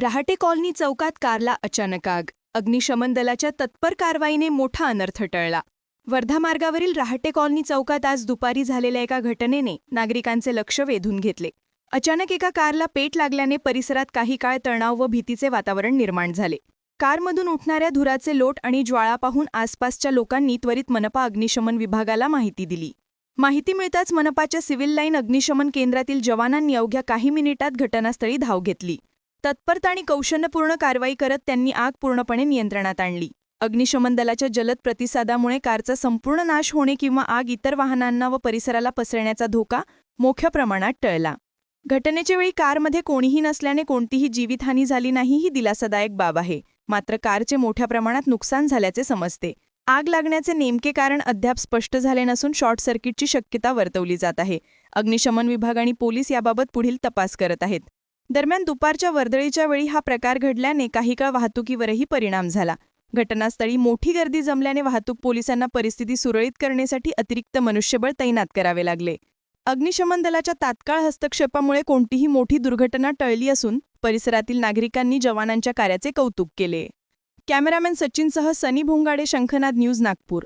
Rahate colony चौकात कारला अचानक आग. अग्निशमन दलाच्या तत्पर कारवाईने मोठा अनर्थ टळला. वर्धा मार्गावरील रहाटे कॉलनी चौकात आज दुपारी झालेल्या एका घटनेने नागरिकांचे लक्ष वेधून घेतले. अचानक एका कारला पेट लागल्याने परिसरात काही काळ तणाव व भीतीचे वातावरण निर्माण झाले. कारमधून उठणाऱ्या धुराचे लोट आणि ज्वाळा पाहून आसपासच्या लोकांनी त्वरित मनपा अग्निशमन विभागाला माहिती दिली. माहिती मिळताच मनपाच्या सिव्हिल लाईन अग्निशमन केंद्रातील जवानांनी अवघ्या काही मिनिटात घटनास्थळी धाव घेतली. तत्परता आणि कौशल्यपूर्ण कारवाई करत त्यांनी आग पूर्णपणे नियंत्रणात आणली. अग्निशमन दलाच्या जलद प्रतिसादामुळे कारचा संपूर्ण नाश होणे किंवा आग इतर वाहनांना व परिसराला पसरण्याचा धोका मोठ्या प्रमाणात टळला. घटनेच्या वेळी कारमध्ये कोणीही नसल्याने कोणतीही जीवितहानी झाली नाही ही दिलासादायक बाब आहे. मात्र कारचे मोठ्या प्रमाणात नुकसान झाल्याचे समजते. आग लागण्याचे नेमके कारण अद्याप स्पष्ट झाले नसून शॉर्ट सर्किटची शक्यता वर्तवली जात आहे. अग्निशमन विभाग आणि पोलीस याबाबत पुढील तपास करत आहेत. दरम्यान दुपारच्या वर्दळीच्या वेळी हा प्रकार घडल्याने काही काळ वाहतुकीवरही परिणाम झाला. घटनास्थळी मोठी गर्दी जमल्याने वाहतूक पोलिसांना परिस्थिती सुरळीत करण्यासाठी अतिरिक्त मनुष्यबळ तैनात करावे लागले. अग्निशमन दलाच्या तात्काळ हस्तक्षेपामुळे कोणतीही मोठी दुर्घटना टळली असून परिसरातील नागरिकांनी जवानांच्या कार्याचे कौतुक केले. कॅमेरामॅन सचिनसह सनी भोंगाडे शंखनाद न्यूज नागपूर.